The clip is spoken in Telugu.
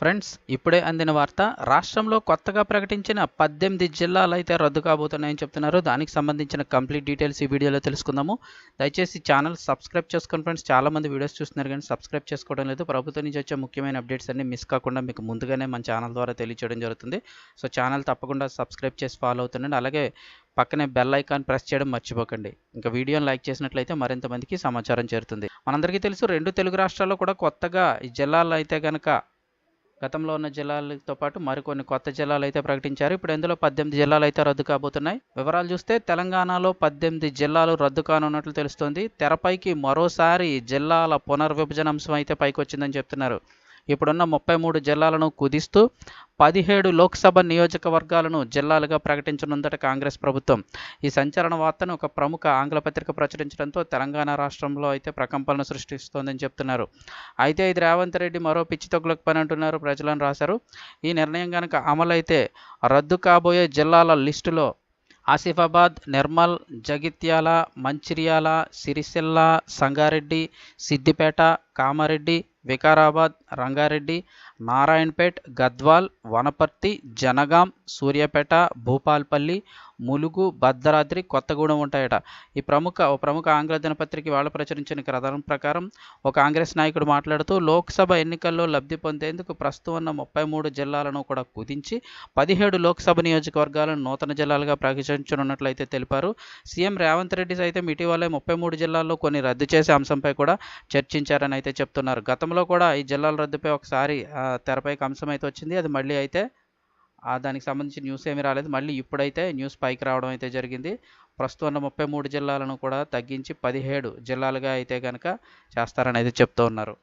ఫ్రెండ్స్ ఇప్పుడే అందిన వార్త రాష్ట్రంలో కొత్తగా ప్రకటించిన పద్దెనిమిది జిల్లాలు అయితే రద్దు కాబోతున్నాయని చెప్తున్నారు. దానికి సంబంధించిన కంప్లీట్ డీటెయిల్స్ ఈ వీడియోలో తెలుసుకుందాము. దయచేసి ఛానల్ సబ్స్క్రైబ్ చేసుకోండి ఫ్రెండ్స్ చాలా మంది వీడియోస్ చూస్తున్నారు కానీ సబ్స్క్రైబ్ చేసుకోవడం లేదు. ప్రభుత్వం నుంచి వచ్చే ముఖ్యమైన అప్డేట్స్ అన్ని మిస్ కాకుండా మీకు ముందుగానే మన ఛానల్ ద్వారా తెలియచేయడం జరుగుతుంది. సో ఛానల్ తప్పకుండా సబ్స్క్రైబ్ చేసి ఫాలో అవుతుండండి. అలాగే పక్కనే బెల్ ఐకాన్ ప్రెస్ చేయడం మర్చిపోకండి. ఇంకా వీడియోని లైక్ చేసినట్లయితే మరింత మందికి సమాచారం చేరుతుంది. మనందరికీ తెలుసు రెండు తెలుగు రాష్ట్రాల్లో కూడా కొత్తగా ఈ జిల్లాలు అయితే కనుక గతంలో ఉన్న జిల్లాలతో పాటు మరికొన్ని కొత్త జిల్లాలు అయితే ప్రకటించారు. ఇప్పుడు ఇందులో పద్దెనిమిది జిల్లాలు అయితే రద్దు కాబోతున్నాయి. వివరాలు చూస్తే తెలంగాణలో పద్దెనిమిది జిల్లాలు రద్దు కానున్నట్లు తెలుస్తోంది. తెరపైకి మరోసారి జిల్లాల పునర్విభజన అంశం అయితే పైకొచ్చిందని చెప్తున్నారు. ఇప్పుడున్న ముప్పై మూడు జిల్లాలను కుదిస్తూ పదిహేడు లోక్సభ నియోజకవర్గాలను జిల్లాలుగా ప్రకటించనుందట కాంగ్రెస్ ప్రభుత్వం. ఈ సంచలన వార్తను ఒక ప్రముఖ ఆంగ్ల పత్రిక ప్రచురించడంతో తెలంగాణ రాష్ట్రంలో అయితే ప్రకంపనలు సృష్టిస్తోందని చెప్తున్నారు. అయితే ఇది రేవంత్ రెడ్డి మరో పిచ్చి తొగ్గులకు పని అంటున్నారు ప్రజలను రాశారు. ఈ నిర్ణయం కనుక అమలైతే రద్దు కాబోయే జిల్లాల లిస్టులో ఆసిఫాబాద్ నిర్మల్ జగిత్యాల మంచిర్యాల సిరిసిల్ల సంగారెడ్డి సిద్దిపేట కామారెడ్డి వికారాబాద్ రంగారెడ్డి నారాయణపేట్ గద్వాల్ వనపర్తి జనగాం సూర్యాపేట భూపాల్పల్లి ములుగు భద్రాద్రి కొత్తగూడెం ఉంటాయట. ఈ ప్రముఖ ఓ ప్రముఖ ఆంగ్ల దినపత్రిక వాళ్ళు ప్రచురించిన కథనం ప్రకారం ఒక కాంగ్రెస్ నాయకుడు మాట్లాడుతూ లోక్సభ ఎన్నికల్లో లబ్ధి పొందేందుకు ప్రస్తుతం ఉన్న ముప్పై మూడు జిల్లాలను కూడా కుదించి పదిహేడు లోక్సభ నియోజకవర్గాలను నూతన జిల్లాలుగా ప్రకటించనున్నట్లయితే తెలిపారు. సీఎం రేవంత్ రెడ్డి సైతం ఇటీవలే ముప్పై మూడు జిల్లాల్లో కొన్ని రద్దు చేసే అంశంపై కూడా చర్చించారని అయితే చెప్తున్నారు. గతంలో కూడా ఈ జిల్లాల రద్దుపై ఒకసారి తెరపైకి అంశం అయితే వచ్చింది. అది మళ్ళీ అయితే దానికి సంబంధించి న్యూస్ ఏమీ రాలేదు. మళ్ళీ ఇప్పుడైతే న్యూస్ పైకి రావడం అయితే జరిగింది. ప్రస్తుతం ఉన్న ముప్పై మూడు జిల్లాలను కూడా తగ్గించి పదిహేడు జిల్లాలుగా అయితే కనుక చేస్తారని అయితే చెప్తూ ఉన్నారు.